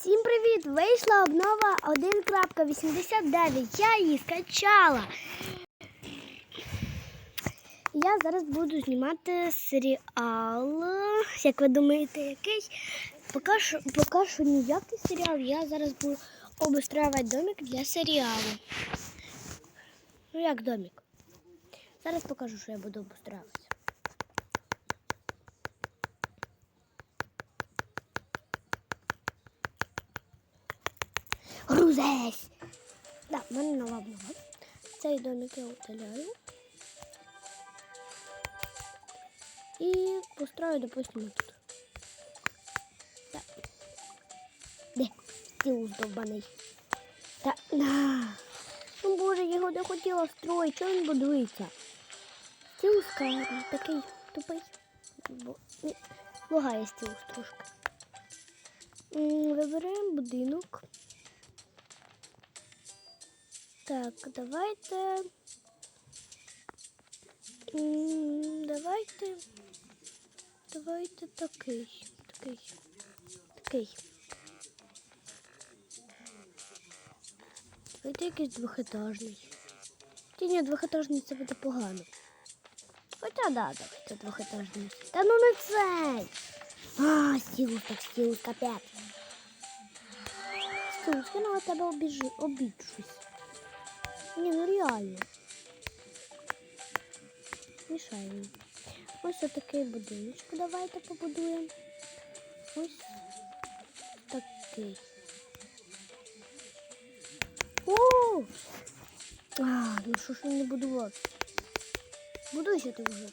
Всім привіт! Вийшла обнова 1.89. Я її скачала. Я зараз буду знімати серіал. Як ви думаєте, який? Поки що, поки що ніякий серіал. Я зараз буду обустраювати домик для серіалу. Ну як домик? Зараз покажу, що я буду обустраювати. Грузись! Да, в мене обнова. Цей домик я удаляю. І построю, допустимо, тут. Так. Де? Стіл здовбаний. Та на. Ну, боже, я його не хотіла строїти. Чого він будується? Стіл скарб, такий тупий. Лагає стіл трошки. Вибираємо будинок. Так, давайте. Давайте. Давайте такий. Такий. Такий. Давайте якийсь двохетажний. Ті ні, двохетажний це буде погано. Хоча да, давайте двохетажний. Та ну не цей. А, стілус, так стілус, капець. Стілус, я тебе обіжу, обіджусь. Ні, ну реально. Мішаємо. Ось отакий будиночок давайте побудуємо. Ось такий. О! А, ну що ж він не будував? Будуйся ти вже.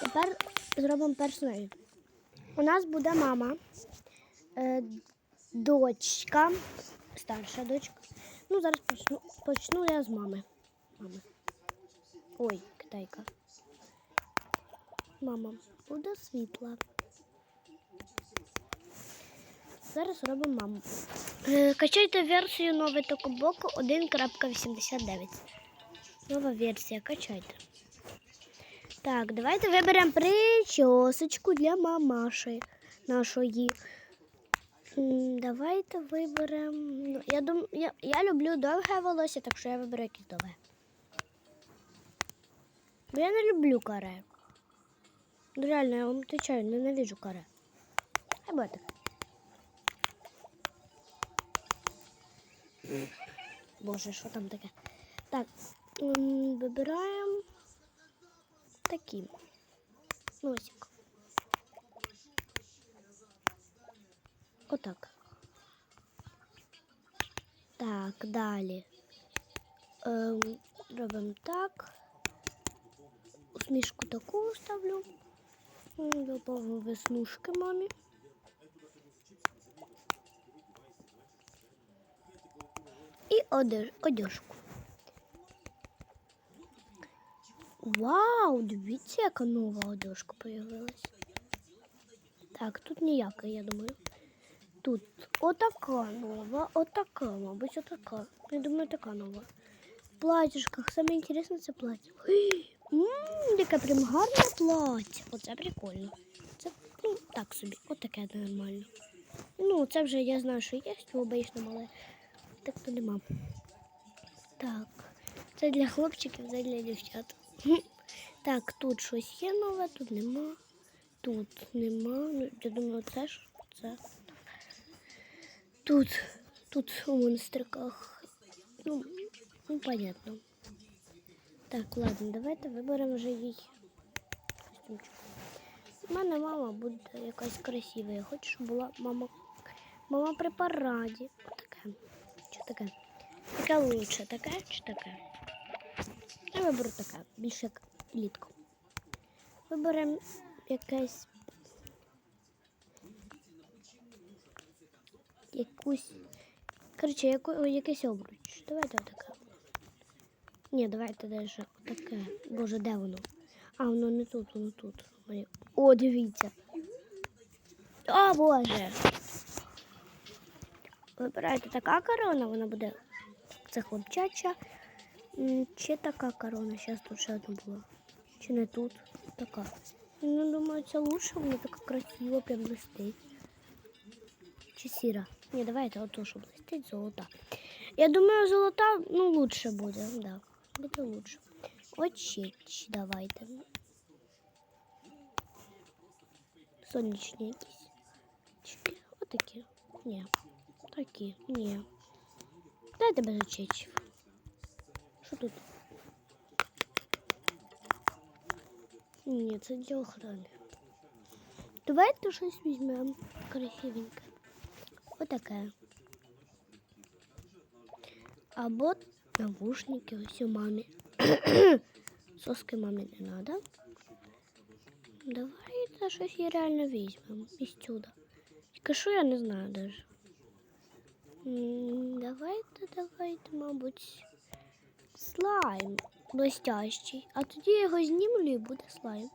Тепер зробимо персонаж. У нас буде мама, е, дочка, старша дочка. Ну, зараз почну, почну я з мами. Мами. Ой, китайка. Мама, буде світла. Зараз робимо маму. Е, качайте версію новий Токобоку 1.89. Нова версія, качайте. Так, давайте виберемо причосочку для мамаші нашої. Давайте виберемо. ну, Я, дум... я, я люблю довге волосся, так що я виберу якесь довге. Бо я не люблю каре. Ну, Реально, я вам відповідаю, ненавиджу каре. Хай буде таке. Боже, що там таке? Так, вибираємо такі. Носик. Отак. Так, далі. Ем, робимо так. Усмішку таку ставлю. М, Доповню веснушки мамі. І одеж, одежку. Вау, дивіться, яка нова одежка появилась. Так, тут ніяка, я думаю. Тут отака нова, отака, мабуть, отака. Я думаю, така нова. В платьишках. Саме інтересне це плаття. Ммм, яке прям гарне плаття. Оце прикольно. Це ну, так собі, отаке нормально. Ну, це вже я знаю, що є в обичному, але так то нема. Так, це для хлопчиків, це для дівчат. Так, тут щось є нове, тут нема. Тут нема. Ну, я думаю, це ж це. Тут, тут у монстриках. Ну, ну, понятно. Так, ладно, давайте виберемо вже костюмчик. У мене мама буде якась красива. Я хочу, щоб була мама. Мама при параді. Отаке. Що таке? Таке лучше, таке чи таке? Я виберу таке, більше як літко. Виберемо якесь. Якусь. Коротше, яку, якийсь обруч. Давайте отаке. Ні, давайте даже отаке. Боже, де воно? А, воно не тут, воно тут. О, дивіться. О, Боже. Вибираєте така корона, вона буде. Це хлопчача. М, Чи така корона? Зараз тут ще одна була. Чи не тут? Така. Ну, думаю, це лучше, вона така красива, прям блистить. Чи сіра? Ні, давайте ото, що блистить, золота. Я думаю, золота, ну, лучше буде, да. Буде лучше. Очеч давайте. Сонячні якісь. Чики. Отакі. Ні. Такі. Ні. Дайте без очечів. Що тут? Ні, це для охрани. Давайте щось візьмемо красивеньке. Отаке. Або навушники ось у мамі. Соски мамі не треба. Давайте щось і реально візьмемо із сюди. Тільки що я не знаю даже. М, Давайте, давайте, мабуть, Слайм блестящий. А тоді я його знімлю і буде слайм.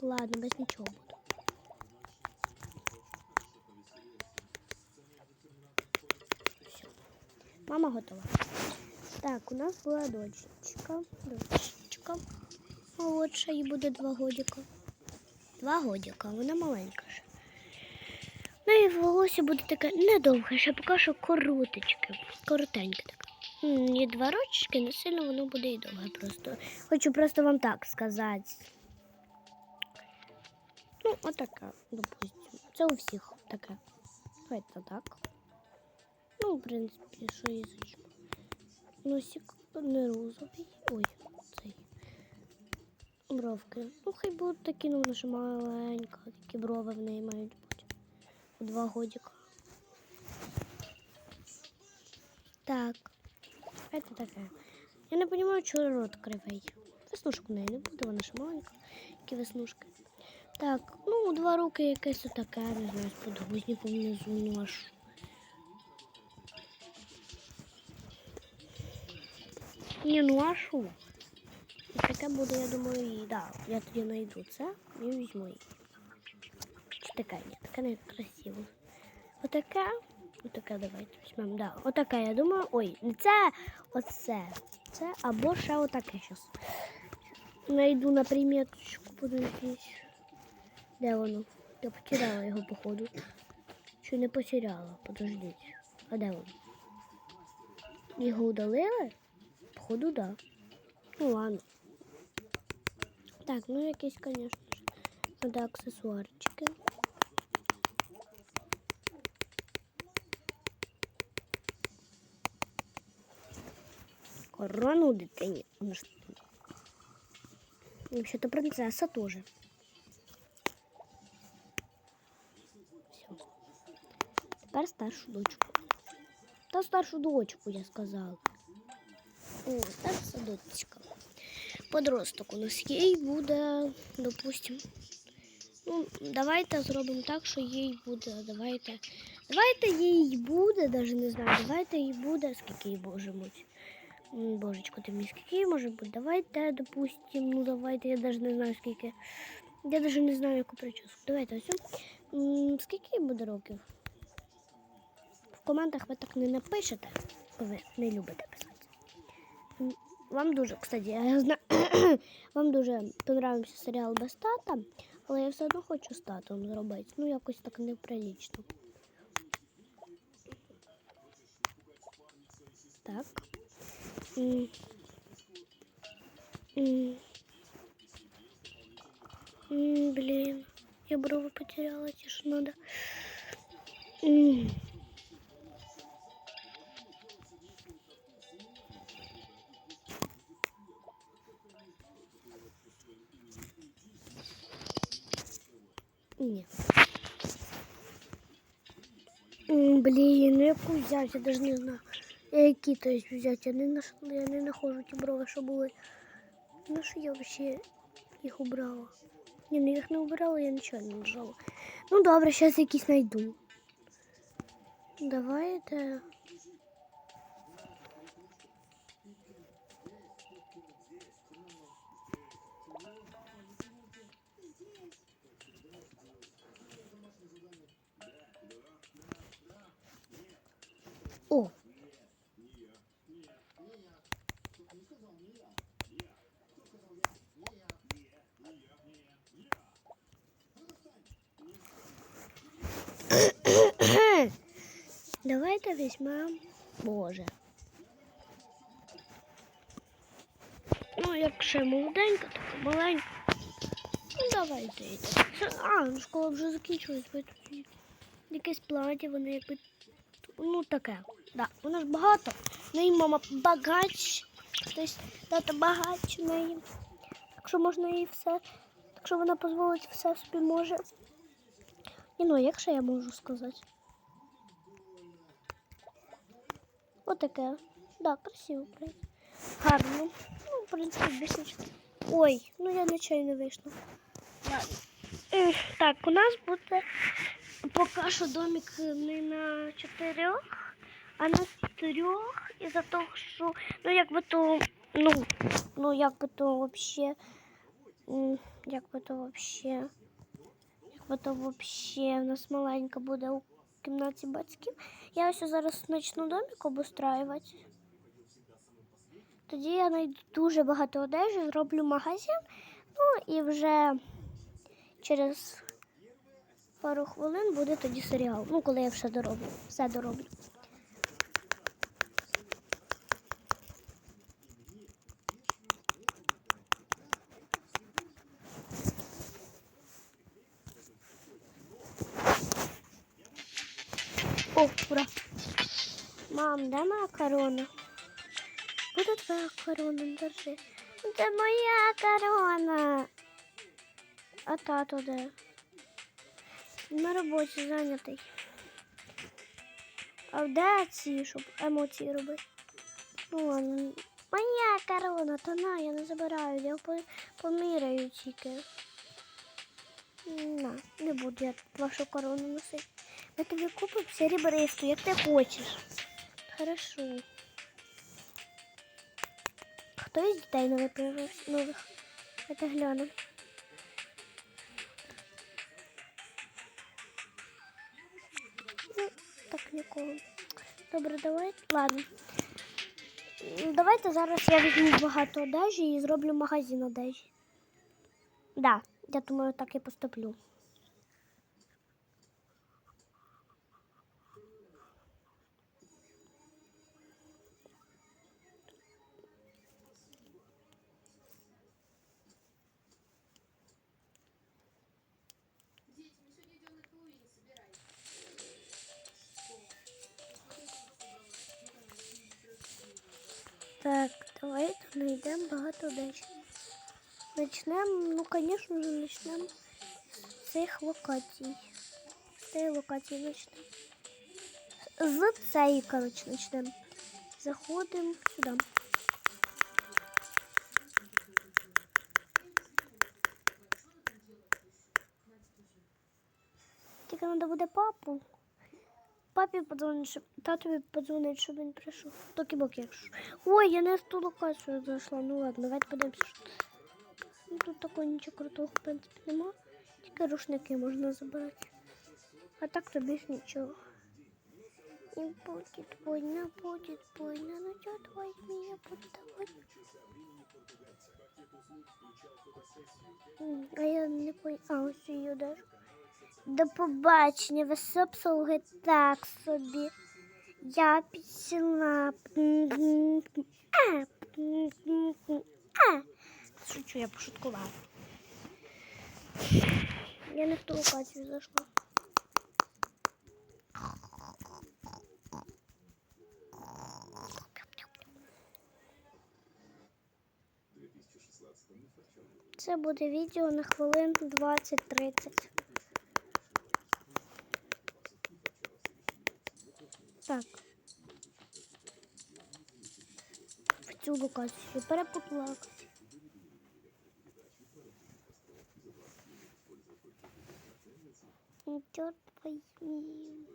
Ладно, без нічого буду. Все. Мама готова. Так, у нас була дочечка. Дочечка. Молодша, їй буде два годика. Два годика, вона маленька ще. Ну і волосся буде таке недовге, ще поки що коротечке, коротеньке таке. М, два рочки, не сильно воно буде і довге просто. Хочу просто вам так сказати. Ну, отака, допустим. Це у всіх таке. Давайте так. Ну, в принципі, що язичко. Носик не розовий. Ой, цей. Бровки. Ну, хай будуть такі, ну вона ж маленька, такі брови в неї мають бути. У два годика. Так. Это таке. Я не розумію, чого рот кривий. Веснушок в не буде, вона ж маленька. Які веснушки. Так, ну, два роки якесь отаке, не знаю, з подгузником внизу, аж. Ні, ну а? І таке буде, я думаю, і да. Я тоді знайду це і візьму її. Чи таке? Ні, таке не красиво. Отаке. Отаке давайте візьмемо. Да. Отаке, я думаю. Ой, це, оце. Це або ще отаке щас. Найду на приміточку, подивитись. Де воно? Я потеряла його, походу. Чи не потеряла? Подождіть. А де воно? Його удалили? Походу, да. Ну ладно. Так, ну якісь, конечно ж. Надо аксесуарчики. Корону дитині. Вона ж- Вообще-то принцесса тоже. Все. Тепер старшу дочку. Та старшу дочку, я сказала. О, старша дочка. Подросток у нас їй буде, допустим. Ну, давайте зробимо так, що їй буде. Давайте. Давайте їй буде, навіть не знаю. Давайте їй буде. Скільки їй боже муть. Божечко, ти мій скільки може бути? Давайте, допустим, ну давайте, я навіть не знаю скільки. Я навіть не знаю, яку прическу. Давайте ось. Скільки буде років? В коментах ви так не напишете, бо ви не любите писати. Вам дуже, кстати, я знаю, вам дуже понравився серіал без тата, але я все одно хочу з татом зробити. Ну, якось так неприлічно. Так. М. М. М, Блин, я брови потеряла, те, что надо. М. Ні. М, Блін, ну яку взяти, я даже не знаю. Я які то взяти, я не нашла, я не нахожу ті брови, що були. Ну що я вообще їх убрала? Ні, ну їх не убирала, я нічого не нажала. Ну добре, зараз якісь знайду. Давайте. О! Візьмемо. Боже. Ну, як ще молоденька, така маленька. Ну, давайте йдемо. А, ну, школа вже закінчилась, бо тут якесь платі, вони якби. Ну, таке. Да, вона ж багато. Неї мама багач. Тобто тата багач неї. Так що можна їй все. Так що вона дозволить все собі може. І ну, як ще я можу сказати? Отаке. Да, красиво, в. Гарно. Ну, в принципі, більше. Ой, ну я нечайно вийшла. Так, у нас буде поки що домик не на чотирьох, а на трьох. Із-за того, що ну якби то, ну, ну якби то вообще, м, якби то вообще, якби то вообще у нас маленька буде кімнаті батьків. Я ось зараз почну домик обустраювати. Тоді я знайду дуже багато одежі, зроблю магазин. Ну і вже через пару хвилин буде тоді серіал. Ну, коли я все дороблю. Все дороблю. О, ура! Мам, де моя корона? Буде твоя корона, держи. Це моя корона. А тато де? На роботі зайнятий. А де ці, щоб емоції робити? Ну ладно. Моя корона, то на, я не забираю, я по- поміряю тільки. На, не буду я вашу корону носити. Ми тобі купимо серебристу, як ти хочеш. Хорошо. Хто із дітей нових появився? нових? Це глянемо. Ну, так нікого. Добре, давай. Ладно. Давайте зараз я візьму багато одежі і зроблю магазин одежі. Да, я думаю, так і поступлю. Так, давайте знайдемо багато одежі. Начнемо, ну, звісно ж, почнемо з цих локацій. З цієї локації почнемо. З цієї, коротше, почнемо. Заходимо сюди. Тільки треба буде папу. Папі подзвонить, щоб татові подзвонить, щоб він прийшов. Токи боки, якщо. Ой, я не з ту локацію зайшла. Ну ладно, давайте подивимося. Ну, тут такого нічого крутого, в принципі, нема. Тільки рушники можна забирати. А так то більш нічого. І буде больно, буде больно, ну чого твой меня подавать? М, А я не поняла. А, ось її даже. До побачення, обслуги так собі. Я пішла. Шучу, я пошуткувала. Я не в ту локацію зайшла. Це буде відео на хвилин 20-30. Так. В цю локацію перепутала. Ну, Черт возьми.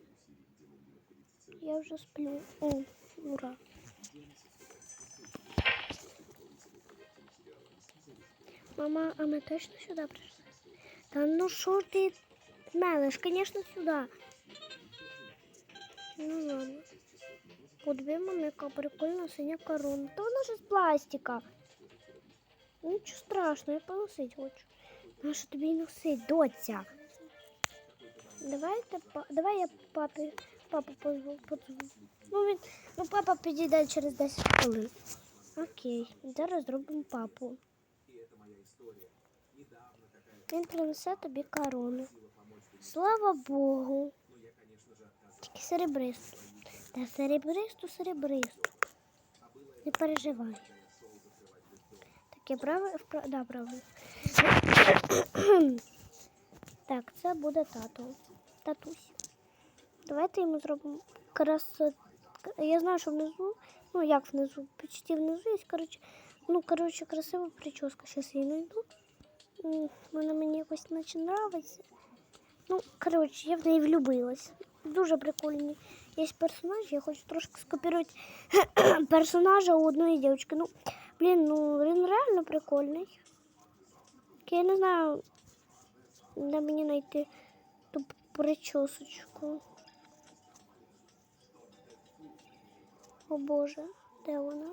Я уже сплю. О, ура. Мама, а мы точно сюда пришли? Да ну шо ты мелешь? Конечно, сюда. Ну ладно. Подиви, мама, яка прикольна синя корона. Та вона ж з пластика. Нічого страшного, я поносить хочу. Нащо тобі й носить, доця? Давайте, давай я папі, папу позву, позву. Ну, він, ну папа підійде через 10 хвилин. Окей, зараз зробимо папу. Він принесе тобі корону. Слава Богу. Тільки серебристу. Та серебристу, серебристу. Не переживай. Таке правильно? Впра... Да, правильно. так, це буде тато. Татусь. Давайте йому зробимо красот. Я знаю, що внизу, ну як внизу, почти внизу є, коротше, ну, коротше, красива прическа. Зараз я знайду. Вона мені якось наче нравиться. Ну, коротше, я в неї влюбилась. Дуже прикольний. Є персонаж, я хочу трошки скопірувати персонажа у одної дівчинки. Ну, блін, ну він реально прикольний. Тільки Я не знаю, де мені знайти ту причосочку. О Боже, де вона?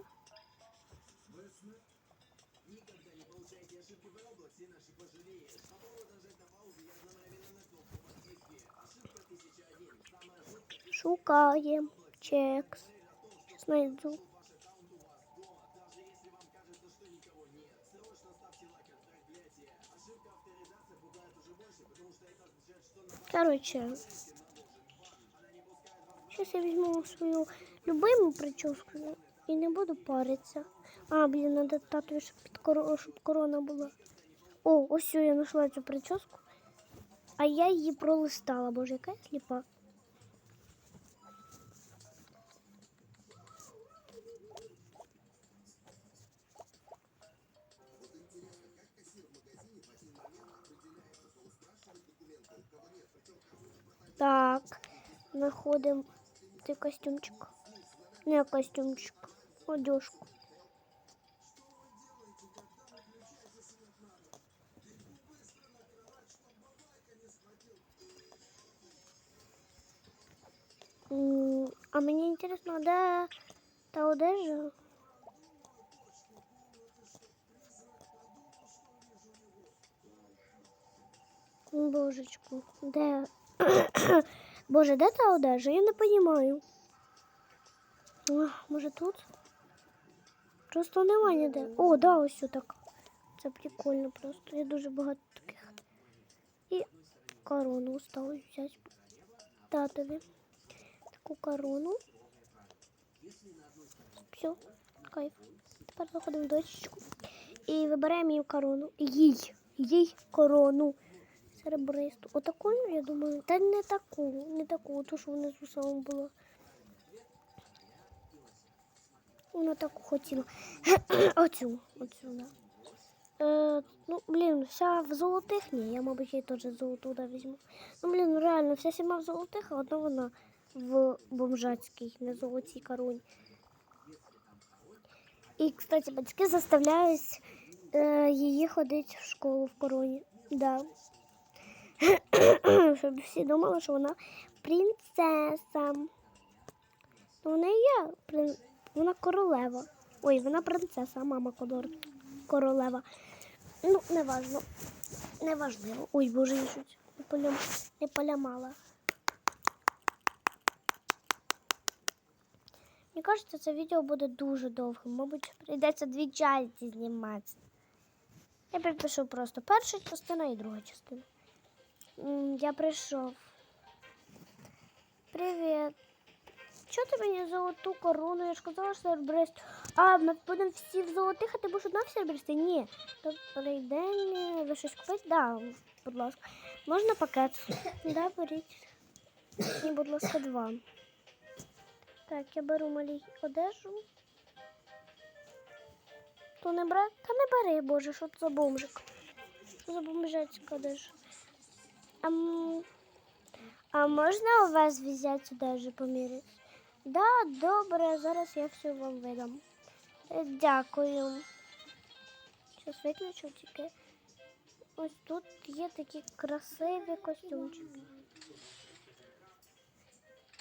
Шукаємо чекс. Щас знайду. Короче, сейчас я возьму свою любимую прическу и не буду париться. А, блин, надо тату, щоб, корона була. О, ось я знайшла цю прическу. А я її пролистала, боже, яка я сліпа. Так, знаходимо цей костюмчик. Не костюмчик, одежку. А мені інтересно, де та одежа? Божечку, де? Боже, де та одежа? Я не розумію. Може тут? Просто немає ніде. О, да, ось так. Це прикольно просто. Я дуже багато таких. І корону осталось взяти татові. Таку корону. Все, кайф. Тепер заходимо в дощечку. І вибираємо їй корону. Їй, їй корону. Серебристу. Отаку, я думаю. Та не таку, не таку, ту, що внизу самому було. Вона таку хотіла. оцю, оцю, да. Е, ну, блін, вся в золотих, ні, я, мабуть, її теж золоту да, візьму. Ну, блін, реально, вся сіма в золотих, а одна вона в бомжацькій, на золотій короні. І, кстати, батьки заставляють е, її ходити в школу в короні. Да. Щоб всі думали, що вона принцеса. Ну, вона і є, прин- вона королева. Ой, вона принцеса, мама кодор... королева. Ну, неважно. Неважливо. Ой, боже, я чуть не, полям... не полямала. Мені кажеться, це відео буде дуже довгим. Мабуть, прийдеться дві частини знімати. Я підпишу просто перша частина і друга частина. Я прийшов. Привіт. Чого ти мені золоту корону? Я ж казала, що серебрист. А, ми будемо всі в золотих, а ти будеш одна в серебристі? Ні. Добрий день. Ви щось купити? Да, будь ласка. Можна пакет? Да, беріть. Ні, будь ласка, два. Так, я беру малій одежу. То не брати? Та не бери, боже, що це за бомжик. Що за бомжацька одежа? А, а можна у вас взяти одежу поміряти? Да, добре, зараз я все вам видам. Е, Дякую. Зараз виключу тільки. Ось тут є такі красиві костюмчики.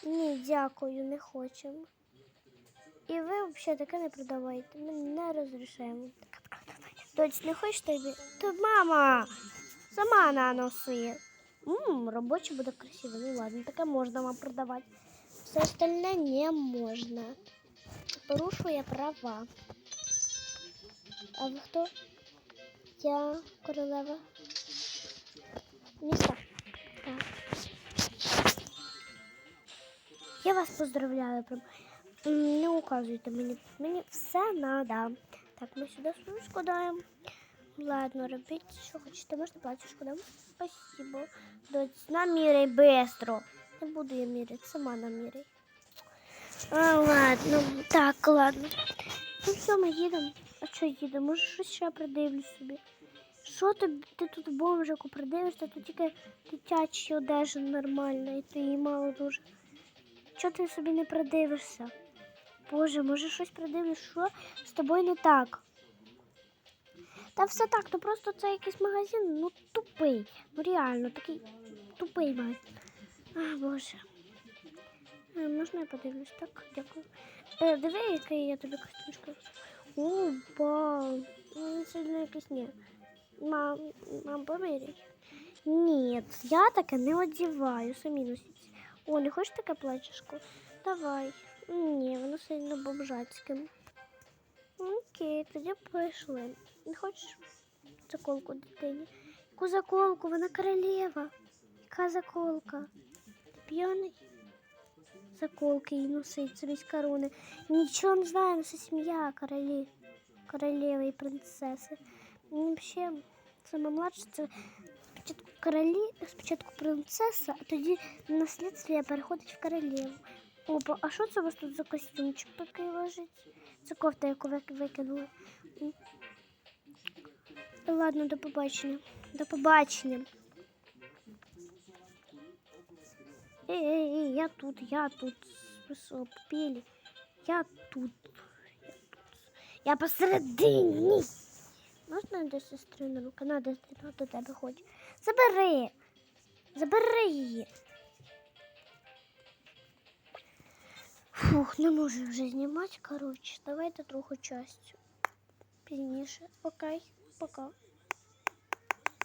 Ні, дякую, не хочемо. І ви взагалі таке не продавайте. Ми не розрішаємо. Доць, не хочеш тобі? То мама сама наноси. Ммм, робоче буде красиво. Ну ладно, таке можна вам продавати. Все остальне не можна. Порушує права. А ви хто? Я королева міста. Так. Я вас поздравляю. Прям. М, Не указуйте мені. Мені все надо. Так, ми сюди свою складаємо. Ладно, робіть, що хочете. Можна платіжку дам? Спасибо. Доць, наміряй быстро. Не буду я міряти, сама наміряй. А, ладно, так, ладно. Ну все, ми їдемо. А що їдемо? Може, щось ще придивлю собі. Що ти, ти тут бомжику придивишся, тут тільки дитячі одежа нормальна, і ти її мало дуже. Чого ти собі не придивишся? Боже, може щось придивлюсь, що з тобою не так? Та все так, то просто це якийсь магазин, ну тупий. Ну реально, такий тупий магазин. А, Боже. А, можна я подивлюсь? Так, дякую. Е, диви, який я тобі костюмчик. О, вау. Ну, сильно якийсь ні. Мам, мам, поміряй. Ні, я таке не одіваю, самі носіть. О, не хочеш таке плечишко? Давай. Ні, воно сильно бомжацьке. Окей, тоді пішли. Не хочеш заколку дитині? Яку заколку? Вона королева. Яка заколка? Ти п'яний? Заколки їй носить, замість корони. Нічого не знаю, це сім'я королі. Королеви і принцеси. Ну, взагалі, саме младше це спочатку королі, спочатку принцеса, а тоді наслідство переходить в королеву. Опа, а що це у вас тут за костюмчик такий лежить? Це кофта, яку ви викинули. Ладно, до побачення. До побачення. Ей, ей, ей, я тут, я тут. Попілі? Я тут. Я тут. Я посередині. Можна до сестри на руку? Надо до тебе хоче. Забери. Забери її. Фух, не можу вже знімати. Коротше, давайте другу частю. Пізніше. Окей, 不高。